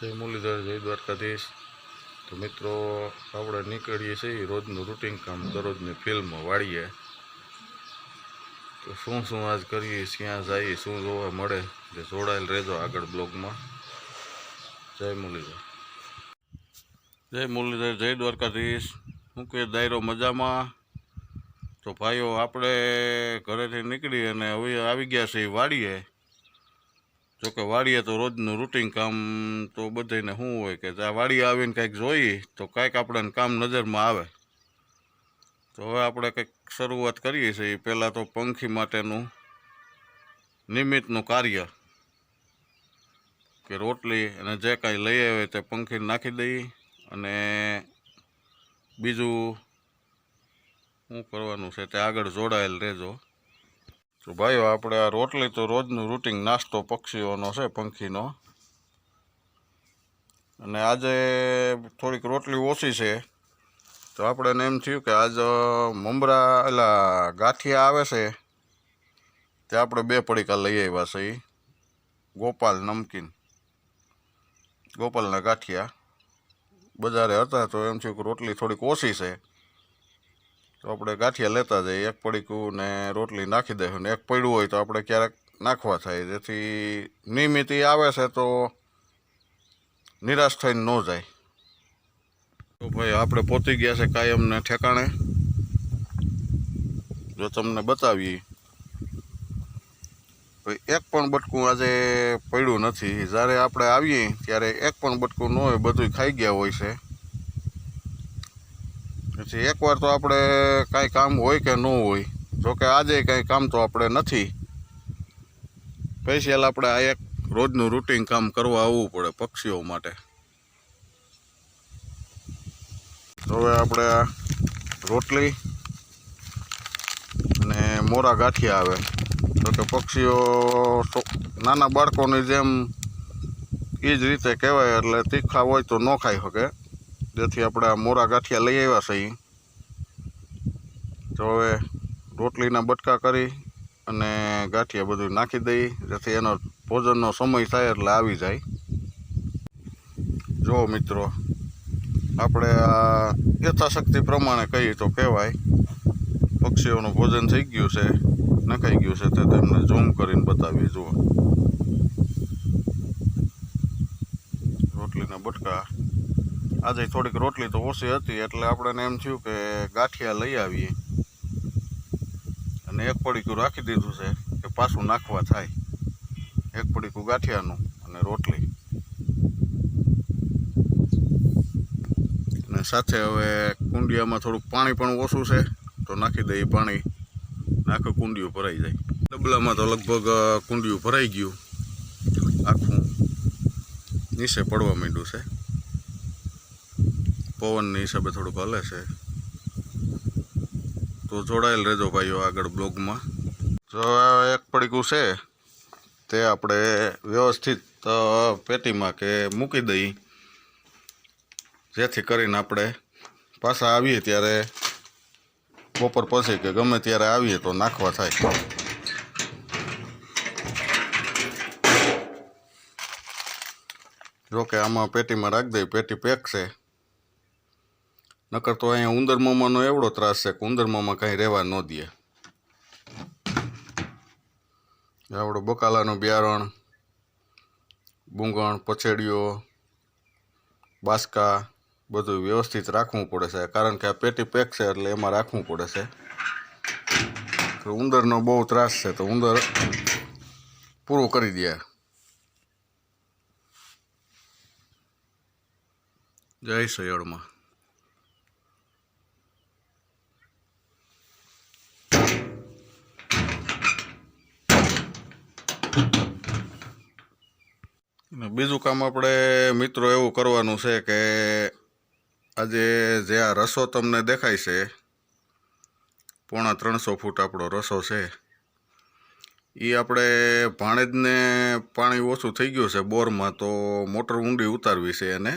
જય મુરલીધર, જય દ્વારકાધીશ. તો મિત્રો, આપણે નીકળીએ છીએ રોજનું રૂટિન કામ, દરરોજની ફિલ્મ વાળીએ. તો શું શું આજ કરીએ, ક્યાં જઈએ, શું જોવા મળે, જે જોડાયેલ રહેજો આગળ બ્લોગમાં. જય મુરલીધર. જય મુરલીધર, જય દ્વારકાધીશ. હું કે દાયરો મજામાં? તો ભાઈઓ, આપણે ઘરેથી નીકળી અને હવે આવી ગયા છે વાડીએ. જોકે વાડીએ તો રોજનું રૂટિન કામ તો બધાને શું હોય કે આ વાડીએ આવીને કંઈક જોઈએ, તો કાંઈક આપણને કામ નજરમાં આવે. તો હવે આપણે કંઈક શરૂઆત કરીએ છીએ. પહેલાં તો પંખી માટેનું નિમિત્તનું કાર્ય કે રોટલી અને જે કાંઈ લઈ આવે તે પંખીને નાખી દઈએ અને બીજું શું કરવાનું છે તે આગળ જોડાયેલ રહેજો. તો ભાઈઓ આપણે આ રોટલી તો રોજનું રૂટિન નાસ્તો પક્ષીઓનો છે, પંખીનો. અને આજે થોડીક રોટલી ઓછી છે. તો આપણે એમ થયું કે આજ મમરા એલા ગાંઠિયા આવે છે, તે આપણે બે પડીકા લઈ આવ્યા છે એ ગોપાલ નમકીન. ગોપાલના ગાંઠિયા. બજારે હતા તો એમ થયું કે રોટલી થોડીક ઓછી છે. તો આપણે ગાંઠિયા લેતા જઈએ. એક પડીકું ને રોટલી નાખી દઈશું ને એક પડ્યું હોય તો આપણે ક્યારેક નાખવા થાય. જેથી નિયમિત આવે છે તો નિરાશ થઈને ન જાય. તો ભાઈ આપણે પહોંચી ગયા છે કાયમને ઠેકાણે. જો તમને બતાવીએ. ભાઈ, એક પણ બટકું આજે પડ્યું નથી. જ્યારે આપણે આવીએ ત્યારે એક પણ બટકું ન હોય બધું ખાઈ ગયા હોય છે. પછી એકવાર તો આપણે કાંઈ કામ હોય કે ન હોય જોકે આજે કાંઈ કામ તો આપણે નથી. સ્પેશિયલ આપણે આ એક રોજનું રૂટિન કામ કરવા આવવું પડે પક્ષીઓ માટે. હવે આપણે રોટલી અને મોરા ગાંઠિયા આવે. તો કે પક્ષીઓ નાના બાળકોની જેમ એ જ રીતે કહેવાય, એટલે તીખા હોય તો ન ખાઈ શકે. જેથી આપણે આ મોરા ગાંઠિયા લઈ આવ્યા છે ઈ. તો હવે રોટલીના બટકા કરી અને ગાંઠિયા બધું નાખી દઈ, જેથી એનો ભોજનનો સમય થાય એટલે આવી જાય. જો મિત્રો, આપણે આ યથાશક્તિ પ્રમાણે કહીએ તો કહેવાય, પક્ષીઓનું ભોજન થઈ ગયું છે, નખાઈ ગયું છે, તે તેમને ઝૂમ કરીને બતાવીએ, જુઓ. રોટલીના બટકા. આજે થોડીક રોટલી તો ઓછી હતી, એટલે આપણને એમ થયું કે ગાંઠિયા લઈ આવીએ. અને એક પડીકું રાખી દીધું છે કે પાછું નાખવા થાય. એક પડીકું ગાંઠિયાનું અને રોટલી. અને સાથે હવે કુંડિયામાં થોડુંક પાણી પણ ઓછું છે, તો નાખી દઈએ પાણી. આખું કુંડિયું ભરાઈ જાય. ડબલામાં તો લગભગ કુંડિયું ભરાઈ ગયું. આખું નીચે પડવા માંડ્યું છે. પવનની હિસાબે થોડુંક હલે છે. તો જોડાયેલ રહેજો ભાઈઓ આગળ બ્લોગમાં. જો એક પડીકું છે, તે આપણે વ્યવસ્થિત પેટીમાં કે મૂકી દઈ. જેથી કરીને આપણે પાછા આવીએ ત્યારે બપોર પછી કે ગમે ત્યારે આવીએ તો નાખવા થાય. જોકે આમાં પેટીમાં રાખી દઈ, પેટી પેક છે. નકર તો અહીંયા ઉંદર મામાનો એવડો ત્રાસ છે કે ઉંદર મામા કાંઈ રહેવા ન દે. આવડો બકાલાનું બિયારણ બુંગણ પછેડીઓ, બાસકા, બધું વ્યવસ્થિત રાખવું પડે છે. કારણ કે આ પેટી પેક છે એટલે એમાં રાખવું પડે છે. ઉંદરનો બહુ ત્રાસ છે તો ઉંદર પૂરું કરી દે. જય સયળમાં બીજું કામ આપણે મિત્રો એવું કરવાનું છે કે આજે જે આ રસો તમને દેખાય છે, પોણા ત્રણસો ફૂટ આપણો રસો છે એ આપણે ભાણેજને પાણી ઓછું થઈ ગયું છે બોરમાં, તો મોટર ઊંડી ઉતારવી છે એને.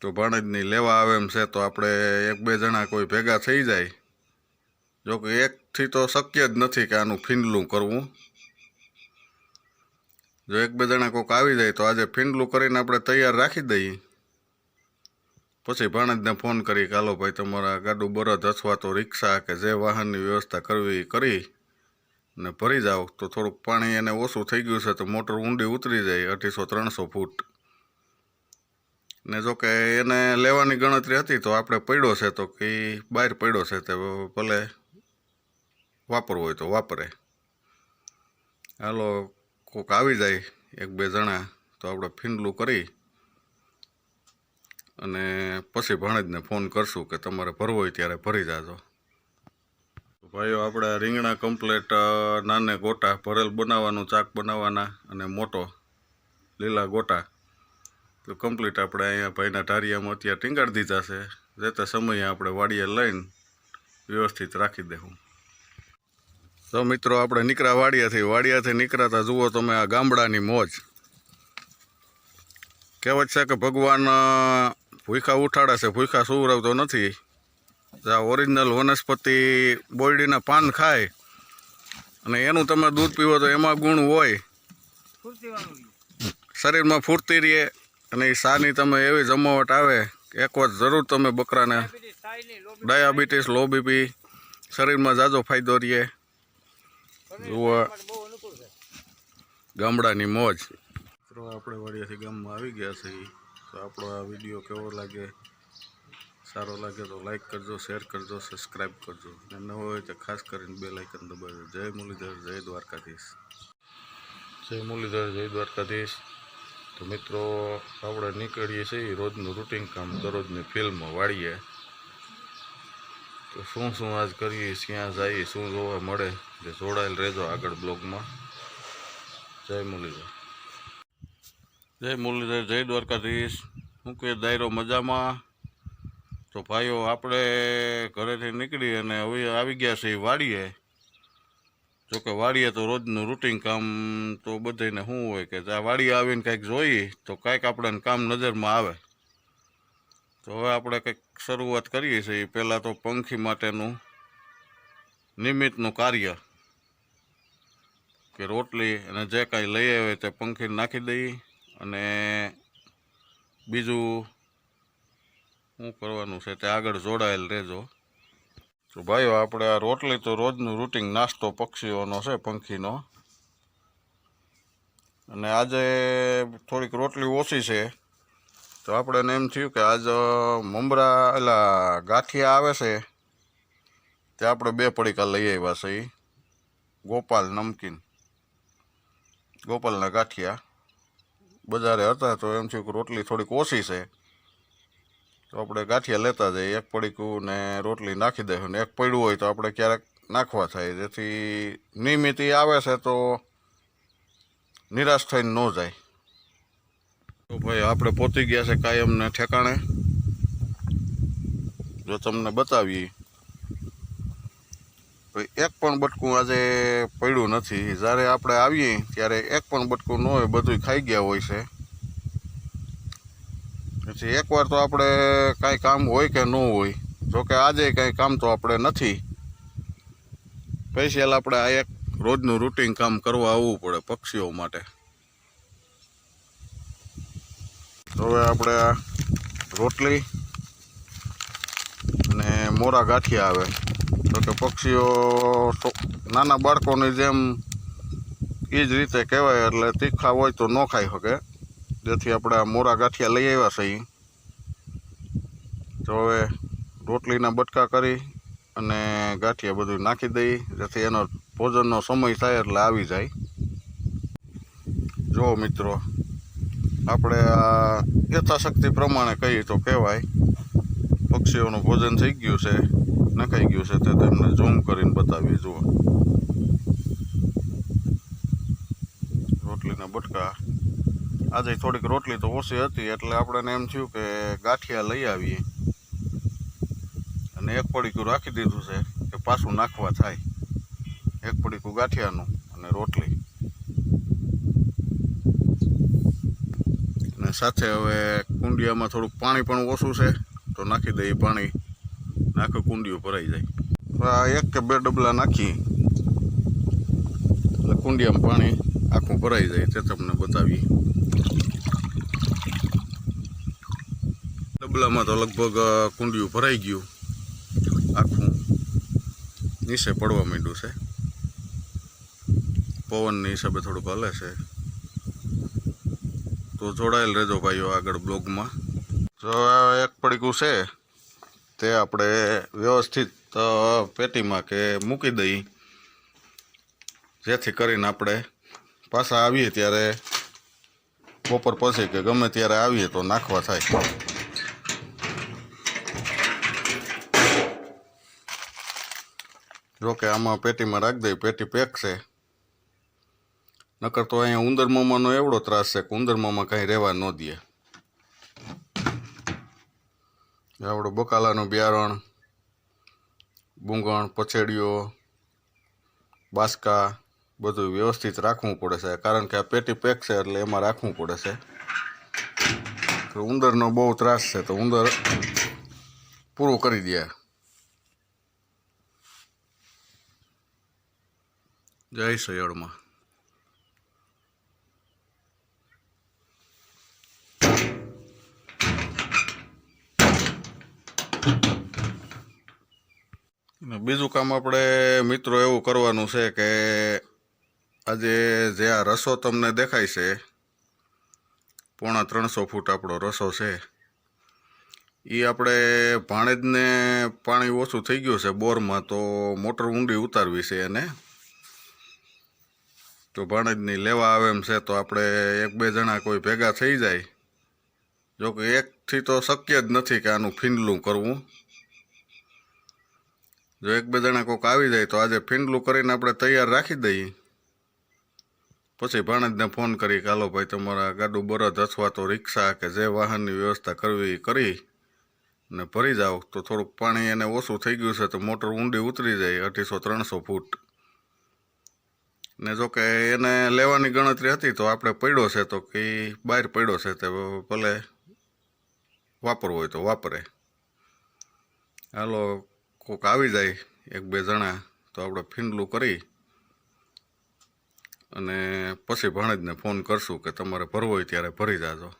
તો ભાણેજની લેવા આવે એમ છે તો આપણે એક બે જણા કોઈ ભેગા થઈ જાય. જો કે એકથી તો શક્ય જ નથી કે આનું ફીંડલું કરવું. જો એક બે જણા કોઈક આવી જાય તો આજે ફીંડલું કરીને આપણે તૈયાર રાખી દઈએ. પછી ભાણેજને ફોન કરી કે, હાલો ભાઈ, તમારા ગાડું બરદ અથવા તો રિક્ષા કે જે વાહનની વ્યવસ્થા કરવી કરી ને ભરી જાઓ. તો થોડુંક પાણી એને ઓછું થઈ ગયું છે તો મોટર ઊંડી ઉતરી જાય અઢીસો ત્રણસો ફૂટ. ને જો કે એને લેવાની ગણતરી હતી તો આપણે પડ્યો છે તો કે બહાર પડ્યો છે તે ભલે વાપરવો હોય તો વાપરે. હાલો કોક આવી જાય, એક બે જણા, તો આપણે ફીંડલું કરી અને પછી ભાણેજને ફોન કરશું કે તમારે ભરવો હોય ત્યારે ભરી જાજો. ભાઈઓ, આપણે રીંગણા કમ્પ્લેટ નાને ગોટા ભરેલ બનાવવાનું, ચાક બનાવવાના અને મોટો લીલા ગોટા. તો કમ્પ્લીટ આપણે અહીંયા ભાઈના ઢારિયામાં અત્યારે ટીંગાડી દીધા છે. જે તે સમયે આપણે વાડીએ લઈને વ્યવસ્થિત રાખી દેવું તો મિત્રો, આપણે નીકળ્યા વાડિયાથી. વાડિયાથી નીકળાતા જુઓ તમે આ ગામડાની મોજ. કહેવત છે કે ભગવાન ભૂખા ઉઠાડે છે ભૂખા સુવરાવતો નથી. આ ઓરિજિનલ વનસ્પતિ બોરડીના પાન ખાય અને એનું તમે દૂધ પીવો તો એમાં ગુણ હોય. શરીરમાં ફૂર્તી રહે અને એ સાની તમે એવી જમાવટ આવે એક વાર જરૂર તમે બકરાને ડાયાબિટીસ લો બીપી શરીરમાં જાજો ફાયદો રહે. જુઓ ગામડાની મોજ. મિત્રો આપણે વાડિયાથી ગામમાં આવી ગયા છીએ તો આપણો આ વીડિયો કેવો લાગે? સારો લાગે તો લાઈક કરજો શેર કરજો સબસ્ક્રાઈબ કરજો. અને નવો હોય તો ખાસ કરીને બે લાઇકન દબાવજો. જય મુરલીધર જય દ્વારકાધીશ. જય મુરલીધર જય દ્વારકાધીશ. તો મિત્રો આપણે નીકળીએ છીએ રોજનું રૂટિન કામ દરરોજની ફિલ્મ વાળીએ. તો શું શું આજ કરીએ, ક્યાં જઈએ, શું જોવા મળે, જે જોડાયેલ રહેજો આગળ બ્લોગમાં. જય મુરલીધર. જય મુરલીધર, જય દ્વારકાધીશ. હું કે દાયરો મજામાં? તો ભાઈઓ, આપણે ઘરેથી નીકળી અને હવે આવી ગયા છે વાડીએ. જોકે વાડીએ તો રોજનું રૂટિન કામ તો બધાને શું હોય કે આ વાડીએ આવીને કંઈક જોઈએ, તો કાંઈક આપણને કામ નજરમાં આવે. તો હવે આપણે કંઈક શરૂઆત કરીએ છીએ. પહેલાં તો પંખી માટેનું નિમિત્તનું કાર્ય કે રોટલી અને જે કાંઈ લઈ આવે તે પંખીને નાખી દઈએ અને બીજું શું કરવાનું છે તે આગળ જોડાયેલ રહેજો. તો ભાઈઓ, આપણે આ રોટલી તો રોજનું રૂટિન નાસ્તો પક્ષીઓનો છે, પંખીનો. અને આજે થોડીક રોટલી ઓછી છે. તો આપણે એને એમ થયું કે આજ મમરા એલા ગાંઠિયા આવે છે, તે આપણે બે પડીકા લઈ આવ્યા છે એ ગોપાલ નમકીન. ગોપાલના ગાંઠિયા. બજારે હતા તો એમ થયું કે રોટલી થોડીક ઓછી છે. તો આપણે ગાંઠિયા લેતા જઈએ, એક પડીકું ને રોટલી નાખી દઈશું ને એક પડ્યું હોય તો આપણે ક્યારેક નાખવા થાય. જેથી નિયમિત આવે છે તો નિરાશ થઈને ન જાય. તો ભાઈ, આપણે પહોંચી ગયા છે કાયમને ઠેકાણે. જો તમને બતાવીએ. ભાઈ એક પણ બટકું આજે પડ્યું નથી. જ્યારે આપણે આવીએ, ત્યારે એક પણ બટકું ન હોય બધું ખાઈ ગયા હોય છે. પછી એકવાર તો આપણે કાંઈ કામ હોય કે ન હોય, જોકે આજે કાંઈ કામ તો આપણે નથી. સ્પેશિયલ આપણે આ એક રોજનું રૂટિન કામ કરવા આવવું પડે પક્ષીઓ માટે. તો હવે આપણે રોટલી અને મોરા ગાંઠિયા આવે. તો કે પક્ષીઓ નાના બાળકોની જેમ એ જ રીતે કહેવાય એટલે તીખા હોય તો ન ખાઈ શકે. જેથી આપણે આ મોરા ગાંઠિયા લઈ આવ્યા છીએ. તો હવે રોટલીના બટકા કરી અને ગાંઠિયા બધું નાખી દઈ જેથી એનો ભોજનનો સમય થાય એટલે આવી જાય. જો મિત્રો આપણે આ યથાશક્તિ પ્રમાણે કહીએ તો કહેવાય, પક્ષીઓનું ભોજન થઈ ગયું છે, નખાઈ ગયું છે, તે તેમને ઝૂમ કરીને બતાવીએ, જુઓ. રોટલીના બટકા. આજે થોડીક રોટલી તો ઓછી હતી, એટલે આપણે એમ થયું કે ગાંઠિયા લઈ આવીએ. અને એક પડીકું રાખી દીધું છે, કે પાછું નાખવા થાય. એક પડીકું ગાંઠિયાનું અને રોટલી. સાથે હવે કુંડિયામાં થોડુંક પાણી પણ ઓછું છે, તો નાખી દઈએ પાણી. નાખો કુંડિયું ભરાઈ જાય. આ એક કે બે ડબલા નાખી. એટલે કુંડિયામાં પાણી આખું ભરાઈ જાય તે તમને બતાવીએ. ડબલામાં તો લગભગ કુંડિયું ભરાઈ ગયું. આખું નીચે પડવા માંડ્યું છે. પવનની હિસાબે થોડુંક હલે છે. તો જોડાયેલ રહેજો ભાઈઓ આગળ બ્લોગમાં. જો એક પડીકું છે, તે આપણે વ્યવસ્થિત પેટીમાં કે મૂકી દઈએ જેથી કરીને આપણે પાછા આવીએ ત્યારે બપોર પછી કે ગમે ત્યારે આવીએ તો નાખવા થાય. જોકે આમાં પેટીમાં રાખી દઈએ પેટી પેક છે. નકર તો અહીંયા ઉંદર મામાનો એવડો ત્રાસ છે કે ઉંદર કાંઈ રહેવા ન દે. આવડો બકાલાનું બિયારણ બુંગણ પછેડીઓ, બાસકા, બધું વ્યવસ્થિત રાખવું પડે છે. કારણ કે આ પેટી પેક છે એટલે એમાં રાખવું પડે છે. ઉંદરનો બહુ ત્રાસ છે તો ઉંદર પૂરું કરી દે. જય સયળમાં બીજું કામ આપણે મિત્રો એવું કરવાનું છે કે આજે જે આ રસો તમને દેખાય છે, પોણા ત્રણસો ફૂટ આપણો રસો છે એ આપણે ભાણેજને પાણી ઓછું થઈ ગયું છે બોરમાં, તો મોટર ઊંડી ઉતારવી છે એને. તો ભાણેજની લેવા આવે એમ છે, તો આપણે એક બે જણા કોઈ ભેગા થઈ જાય જો કે એકથી તો શક્ય જ નથી કે આનું ફીંડલું કરવું. જો એક બે જણા કોઈક આવી જાય તો આજે ફીંડલું કરીને આપણે તૈયાર રાખી દઈએ. પછી ભાણેજને ફોન કરી કે, હાલો ભાઈ, તમારા ગાડું બરદ અથવા તો રિક્ષા કે જે વાહનની વ્યવસ્થા કરવી કરી ને ભરી જાઓ. તો થોડુંક પાણી એને ઓછું થઈ ગયું છે તો મોટર ઊંડી ઉતરી જાય અઢીસો ત્રણસો ફૂટ. ને જો કે એને લેવાની ગણતરી હતી તો આપણે પડ્યો છે તો કે બહાર પડ્યો છે તે ભલે વાપરવો હોય તો વાપરે. હાલો કોક આવી જાય એક બે જણા તો આપણે ફીંડલું કરી અને પછી ભાણેજને ફોન કરશું કે તમારે ભરવો હોય ત્યારે ભરી જાજો.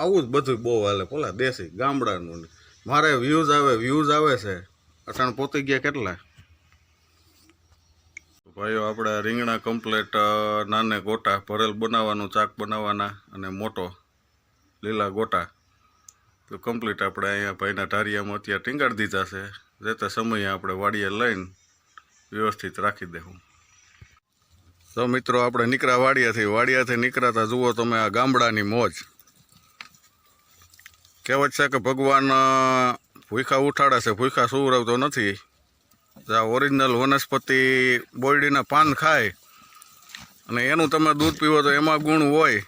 આવું જ બધું બહુ હાલે પેલા દેશી ગામડાનું મારે વ્યૂઝ આવે વ્યૂઝ આવે છે. અટાણ પોતી ગયા કેટલા? ભાઈઓ આપણે રીંગણા કમ્પ્લેટ નાને ગોટા ભરેલ બનાવવાનું ચાક બનાવવાના અને મોટો. લીલા ગોટા. તો કમ્પ્લીટ આપણે અહીંયા ભાઈના ઢારિયામાં અત્યારે ટીંગાડી દીધા છે. રહેતા સમયે આપણે વાડીએ લઈને વ્યવસ્થિત રાખી દેવું તો મિત્રો, આપણે નીકળ્યા વાડિયાથી વાડિયાથી નીકળાતા જુઓ તમે આ ગામડાની મોજ. કહેવત છે કે ભગવાન ભૂખા ઉઠાડે છે, ભૂખા સુવરાવતો નથી. આ ઓરિજિનલ વનસ્પતિ બોયડીના પાન ખાય અને એનું તમે દૂધ પીવો તો એમાં ગુણ હોય.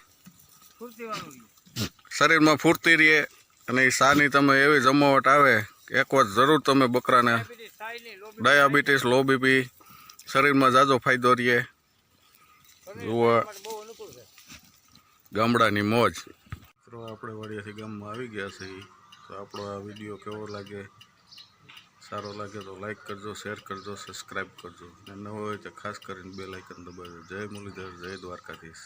શરીરમાં ફૂર્તી રહે અને એ સાની તમે એવી જમાવટ આવે એક વાર જરૂર તમે બકરાને ડાયાબિટીસ, લો બીપી શરીરમાં જાજો ફાયદો રહે. જુઓ. ગામડાની મોજ. મિત્રો, આપણે વાડિયાથી ગામમાં આવી ગયા છે તો આપણો આ વીડિયો કેવો લાગે? સારો લાગે તો લાઈક કરજો, શેર કરજો, સબસ્ક્રાઈબ કરજો. અને ન હોય તો ખાસ કરીને બે લાઇકન દબાવજો. જય મુરલીધર, જય દ્વારકાધીશ.